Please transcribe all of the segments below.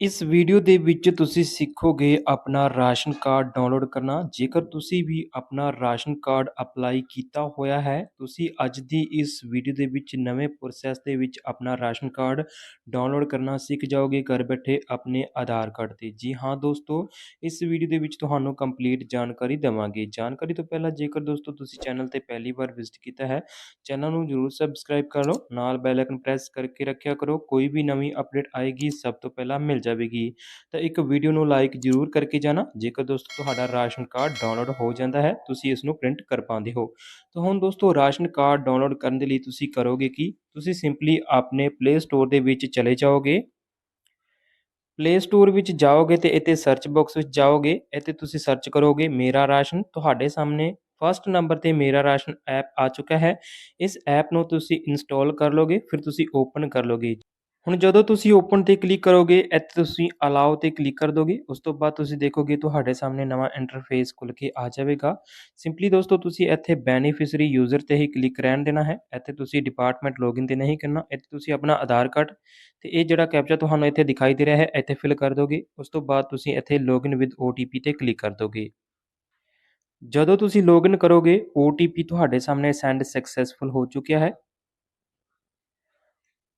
ਇਸ ਵੀਡੀਓ ਦੇ ਵਿੱਚ ਤੁਸੀਂ ਸਿੱਖੋਗੇ ਆਪਣਾ ਰਾਸ਼ਨ ਕਾਰਡ ਡਾਊਨਲੋਡ ਕਰਨਾ। ਜੇਕਰ ਤੁਸੀਂ ਵੀ ਆਪਣਾ ਰਾਸ਼ਨ ਕਾਰਡ ਅਪਲਾਈ ਕੀਤਾ ਹੋਇਆ ਹੈ, ਤੁਸੀਂ ਅੱਜ ਦੀ ਇਸ ਵੀਡੀਓ ਦੇ ਵਿੱਚ ਨਵੇਂ ਪ੍ਰੋਸੈਸ ਦੇ ਵਿੱਚ ਆਪਣਾ ਰਾਸ਼ਨ ਕਾਰਡ ਡਾਊਨਲੋਡ ਕਰਨਾ ਸਿੱਖ ਜਾਓਗੇ ਘਰ ਬੈਠੇ ਆਪਣੇ ਆਧਾਰ ਕਾਰਡ ਤੇ। ਜੀ ਹਾਂ ਦੋਸਤੋ, ਇਸ ਵੀਡੀਓ ਦੇ ਵਿੱਚ ਤੁਹਾਨੂੰ ਕੰਪਲੀਟ ਜਾਣਕਾਰੀ ਦੇਵਾਂਗੇ। ਜਾਣਕਾਰੀ ਤੋਂ ਪਹਿਲਾਂ ਜੇਕਰ ਦੋਸਤੋ ਤੁਸੀਂ ਚੈਨਲ ਤੇ ਪਹਿਲੀ ਵਾਰ ਵਿਜ਼ਿਟ ਕੀਤਾ ਹੈ ਚੈਨਲ ਨੂੰ ਜਰੂਰ ਸਬਸਕ੍ਰਾਈਬ ਕਰ ਲਓ। ਨਾਲ ਬੈਲ ਆਈਕਨ ਪ੍ਰੈਸ ਕਰਕੇ ਰੱਖਿਆ ਕਰੋ। ਕੋਈ ਵੀ ਨਵੀਂ ਅਪਡੇਟ ਆਏਗੀ, ਸਭ ਤੋਂ ਪਹਿਲਾਂ ਮਿਲ ਜਾਵੇਗੀ। ਤਾਂ ਇੱਕ ਵੀਡੀਓ ਨੂੰ ਲਾਈਕ ਜ਼ਰੂਰ ਕਰਕੇ ਜਾਣਾ। ਜੇਕਰ ਦੋਸਤੋ ਤੁਹਾਡਾ ਰਾਸ਼ਨ ਕਾਰਡ ਡਾਊਨਲੋਡ ਹੋ ਜਾਂਦਾ ਹੈ, ਤੁਸੀਂ ਇਸ ਨੂੰ ਪ੍ਰਿੰਟ ਕਰ ਪਾਉਂਦੇ ਹੋ। ਤਾਂ ਹੁਣ ਦੋਸਤੋ ਰਾਸ਼ਨ ਕਾਰਡ ਡਾਊਨਲੋਡ ਕਰਨ ਦੇ ਲਈ ਤੁਸੀਂ ਕਰੋਗੇ ਕੀ? ਤੁਸੀਂ ਸਿੰਪਲੀ ਆਪਣੇ ਪਲੇ ਸਟੋਰ ਦੇ ਵਿੱਚ ਚਲੇ ਜਾਓਗੇ। ਪਲੇ ਸਟੋਰ ਵਿੱਚ ਜਾਓਗੇ ਤੇ ਇੱਥੇ ਸਰਚ ਬਾਕਸ ਵਿੱਚ ਜਾਓਗੇ। ਇੱਥੇ ਤੁਸੀਂ ਸਰਚ ਕਰੋਗੇ ਮੇਰਾ ਰਾਸ਼ਨ। ਤੁਹਾਡੇ ਸਾਹਮਣੇ ਫਸਟ ਨੰਬਰ ਤੇ ਮੇਰਾ ਰਾਸ਼ਨ ਐਪ ਆ ਚੁੱਕਾ ਹੈ। ਇਸ ਐਪ ਨੂੰ ਤੁਸੀਂ ਇੰਸਟਾਲ ਕਰ ਲੋਗੇ, ਫਿਰ ਤੁਸੀਂ ਓਪਨ ਕਰ ਲੋਗੇ। ਹੁਣ ਜਦੋਂ ਤੁਸੀਂ ਓਪਨ ਤੇ ਕਲਿੱਕ ਕਰੋਗੇ, ਇੱਥੇ ਤੁਸੀਂ ਅਲਾਓ ਤੇ ਕਲਿੱਕ ਕਰ ਦੋਗੇ, ਉਸ ਤੋਂ ਬਾਅਦ ਤੁਸੀਂ ਦੇਖੋਗੇ ਤੁਹਾਡੇ ਸਾਹਮਣੇ ਨਵਾਂ ਇੰਟਰਫੇਸ ਖੁੱਲ ਕੇ ਆ ਜਾਵੇਗਾ। ਸਿੰਪਲੀ ਦੋਸਤੋ, ਤੁਸੀਂ ਇੱਥੇ ਬੈਨੀਫੀਸ਼ਰੀ ਯੂਜ਼ਰ ਤੇ ਹੀ ਕਲਿੱਕ ਰਹਿਣ ਦੇਣਾ ਹੈ। ਇੱਥੇ ਤੁਸੀਂ ਡਿਪਾਰਟਮੈਂਟ ਲੌਗਇਨ ਤੇ ਨਹੀਂ ਕਰਨਾ। ਇੱਥੇ ਤੁਸੀਂ ਆਪਣਾ ਆਧਾਰ ਕਾਰਡ ਤੇ ਇਹ ਜਿਹੜਾ ਕੈਪਚਾ ਤੁਹਾਨੂੰ ਇੱਥੇ ਦਿਖਾਈ ਦੇ ਰਿਹਾ ਹੈ, ਇੱਥੇ ਫਿਲ ਕਰ ਦੋਗੇ। ਉਸ ਤੋਂ ਬਾਅਦ ਤੁਸੀਂ ਇੱਥੇ ਲੌਗਇਨ ਵਿਦ OTP ਤੇ ਕਲਿੱਕ ਕਰ ਦੋਗੇ। ਜਦੋਂ ਤੁਸੀਂ ਲੌਗਇਨ ਕਰੋਗੇ OTP ਤੁਹਾਡੇ ਸਾਹਮਣੇ ਸੈਂਡ ਸਕਸੈਸਫੁਲ ਹੋ ਚੁੱਕਿਆ ਹੈ।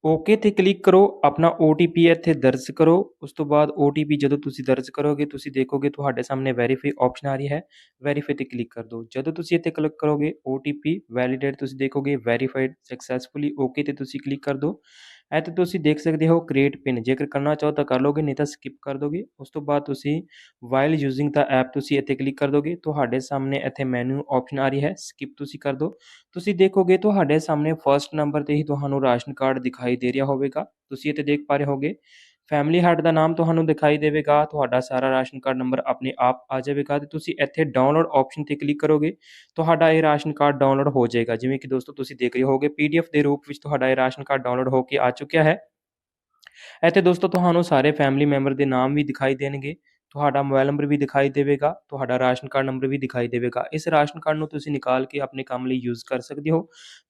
ਓਕੇ ਤੇ ਕਲਿੱਕ ਕਰੋ ਆਪਣਾ OTP ਇੱਥੇ ਦਰਜ ਕਰੋ ਉਸ ਤੋਂ ਬਾਅਦ OTP ਜਦੋਂ ਤੁਸੀਂ ਦਰਜ ਕਰੋਗੇ ਤੁਸੀਂ ਦੇਖੋਗੇ ਤੁਹਾਡੇ ਸਾਹਮਣੇ ਵੈਰੀਫਾਈ ਆਪਸ਼ਨ ਆ ਰਹੀ ਹੈ ਵੈਰੀਫਾਈ ਤੇ ਕਲਿੱਕ ਕਰ ਦਿਓ ਜਦੋਂ ਤੁਸੀਂ ਇੱਥੇ ਕਲਿੱਕ ਕਰੋਗੇ OTP ਵੈਲਿਡੇਟ ਤੁਸੀਂ ਦੇਖੋਗੇ ਵੈਰੀਫਾਈਡ ਸਕਸੈਸਫੁਲੀ ਓਕੇ ਤੇ ਤੁਸੀਂ ਕਲਿੱਕ ਕਰ ਦਿਓ ਇੱਥੇ ਤੁਸੀਂ ਦੇਖ ਸਕਦੇ ਹੋ ਕ੍ਰੀਏਟ ਪਿਨ ਜੇਕਰ ਕਰਨਾ ਚਾਹੋ ਤਾਂ ਕਰ ਲੋਗੇ ਨਹੀਂ ਤਾਂ ਸਕਿਪ ਕਰ ਦੋਗੇ। ਉਸ ਤੋਂ ਬਾਅਦ ਤੁਸੀਂ ਵਾਈਲ ਯੂਜ਼ਿੰਗ ਦਾ ਐਪ ਤੁਸੀਂ ਇੱਥੇ ਕਲਿੱਕ ਕਰ ਦੋਗੇ। ਤੁਹਾਡੇ ਸਾਹਮਣੇ ਇੱਥੇ ਮੈਨੂ ਆਪਸ਼ਨ ਆ ਰਹੀ ਹੈ ਸਕਿਪ ਤੁਸੀਂ ਕਰ ਦਿਓ ਤੁਸੀਂ ਦੇਖੋਗੇ ਤੁਹਾਡੇ ਸਾਹਮਣੇ ਫਰਸਟ ਨੰਬਰ ਤੇ ਹੀ ਤੁਹਾਨੂੰ ਰਾਸ਼ਨ ਕਾਰਡ ਦਿਖਾਈ ਦੇ ਰਿਹਾ ਹੋਵੇਗਾ। ਤੁਸੀਂ ਇੱਥੇ ਦੇਖ ਪਾ ਰਹੇ ਹੋਗੇ। ਫੈਮਿਲੀ ਹੱਟ ਦਾ ਨਾਮ ਤੁਹਾਨੂੰ ਦਿਖਾਈ ਦੇਵੇਗਾ। ਤੁਹਾਡਾ ਸਾਰਾ ਰਾਸ਼ਨ ਕਾਰਡ ਨੰਬਰ ਆਪਣੇ ਆਪ ਆ ਜਾਵੇਗਾ ਤੇ ਤੁਸੀਂ ਇੱਥੇ ਡਾਊਨਲੋਡ ਆਪਸ਼ਨ ਤੇ ਕਲਿੱਕ ਕਰੋਗੇ, ਤੁਹਾਡਾ ਇਹ ਰਾਸ਼ਨ ਕਾਰਡ ਡਾਊਨਲੋਡ ਹੋ ਜਾਏਗਾ। ਜਿਵੇਂ ਕਿ ਦੋਸਤੋ, ਤੁਸੀਂ ਦੇਖ ਰਹੇ ਹੋਗੇ ਪੀਡੀਐਫ ਦੇ ਰੂਪ ਵਿੱਚ ਤੁਹਾਡਾ ਇਹ ਰਾਸ਼ਨ ਕਾਰਡ ਡਾਊਨਲੋਡ ਹੋ ਕੇ ਆ ਚੁੱਕਿਆ ਹੈ। ਇੱਥੇ ਦੋਸਤੋ, ਤੁਹਾਨੂੰ ਸਾਰੇ ਫੈਮਿਲੀ ਮੈਂਬਰ ਦੇ ਨਾਮ ਵੀ ਦਿਖਾਈ ਦੇਣਗੇ। ਤੁਹਾਡਾ ਮੋਬਾਈਲ ਨੰਬਰ ਵੀ ਦਿਖਾਈ ਦੇਵੇਗਾ, ਤੁਹਾਡਾ ਰਾਸ਼ਨ ਕਾਰਡ ਨੰਬਰ ਵੀ ਦਿਖਾਈ ਦੇਵੇਗਾ। ਇਸ ਰਾਸ਼ਨ ਕਾਰਡ ਨੂੰ ਤੁਸੀਂ ਨਿਕਾਲ ਕੇ ਆਪਣੇ ਕੰਮ ਲਈ ਯੂਜ਼ ਕਰ ਸਕਦੇ ਹੋ।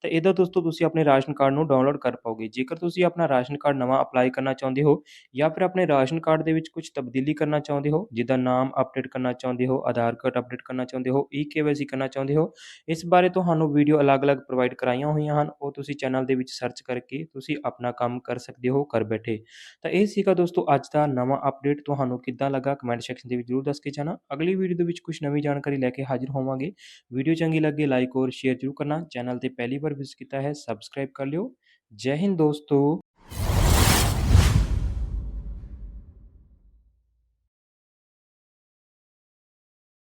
ਤਾਂ ਇਹਦਾ ਦੋਸਤੋ ਤੁਸੀਂ ਆਪਣੇ ਰਾਸ਼ਨ ਕਾਰਡ ਨੂੰ ਡਾਊਨਲੋਡ ਕਰ ਪਾਓਗੇ। ਜੇਕਰ ਤੁਸੀਂ ਆਪਣਾ ਰਾਸ਼ਨ ਕਾਰਡ ਨਵਾਂ ਅਪਲਾਈ ਕਰਨਾ ਚਾਹੁੰਦੇ ਹੋ ਜਾਂ ਫਿਰ ਆਪਣੇ ਰਾਸ਼ਨ ਕਾਰਡ ਦੇ ਵਿੱਚ ਕੁਝ ਤਬਦੀਲੀ ਕਰਨਾ ਚਾਹੁੰਦੇ ਹੋ, ਜਿੱਦਾਂ ਨਾਮ ਅਪਡੇਟ ਕਰਨਾ ਚਾਹੁੰਦੇ ਹੋ, ਆਧਾਰ ਕਾਰਡ ਅਪਡੇਟ ਕਰਨਾ ਚਾਹੁੰਦੇ ਹੋ ਈ ਕੇਵਾਈਸੀ ਕਰਨਾ ਚਾਹੁੰਦੇ ਹੋ, ਇਸ ਬਾਰੇ ਤੁਹਾਨੂੰ ਵੀਡੀਓ ਅਲੱਗ-ਅਲੱਗ ਪ੍ਰੋਵਾਈਡ ਕਰਾਈਆਂ ਹੋਈਆਂ ਹਨ। ਉਹ ਤੁਸੀਂ ਚੈਨਲ ਦੇ ਵਿੱਚ ਸਰਚ ਕਰਕੇ ਤੁਸੀਂ ਆਪਣਾ ਕੰਮ ਕਰ ਸਕਦੇ ਹੋ, ਘਰ ਬੈਠੇ। ਤਾਂ ਇਹ ਸੀਗਾ ਦੋਸਤੋ ਅੱਜ ਦਾ ਨਵਾਂ ਅਪਡੇਟ ਤੁਹਾਨੂੰ ਕਿੱਦਾਂ ਲੱਗਾ ਕਮੈਂਟ ਸੈਕਸ਼ਨ ਦੇ ਵਿੱਚ ਜ਼ਰੂਰ ਦੱਸ ਕੇ ਜਾਣਾ। ਅਗਲੀ ਵੀਡੀਓ ਦੇ ਵਿੱਚ ਕੁਝ ਨਵੀਂ ਜਾਣਕਾਰੀ ਲੈ ਕੇ ਹਾਜ਼ਰ ਹੋਵਾਂਗੇ। ਵੀਡੀਓ ਚੰਗੀ ਲੱਗੇ ਲਾਈਕ ਔਰ ਸ਼ੇਅਰ ਜ਼ਰੂਰ ਕਰਨਾ। ਚੈਨਲ ਤੇ ਪਹਿਲੀ ਵਾਰ ਵਿਜ਼ਿਟ ਕੀਤਾ ਹੈ ਸਬਸਕ੍ਰਾਈਬ ਕਰ ਲਿਓ। ਜੈ ਹਿੰਦ ਦੋਸਤੋ।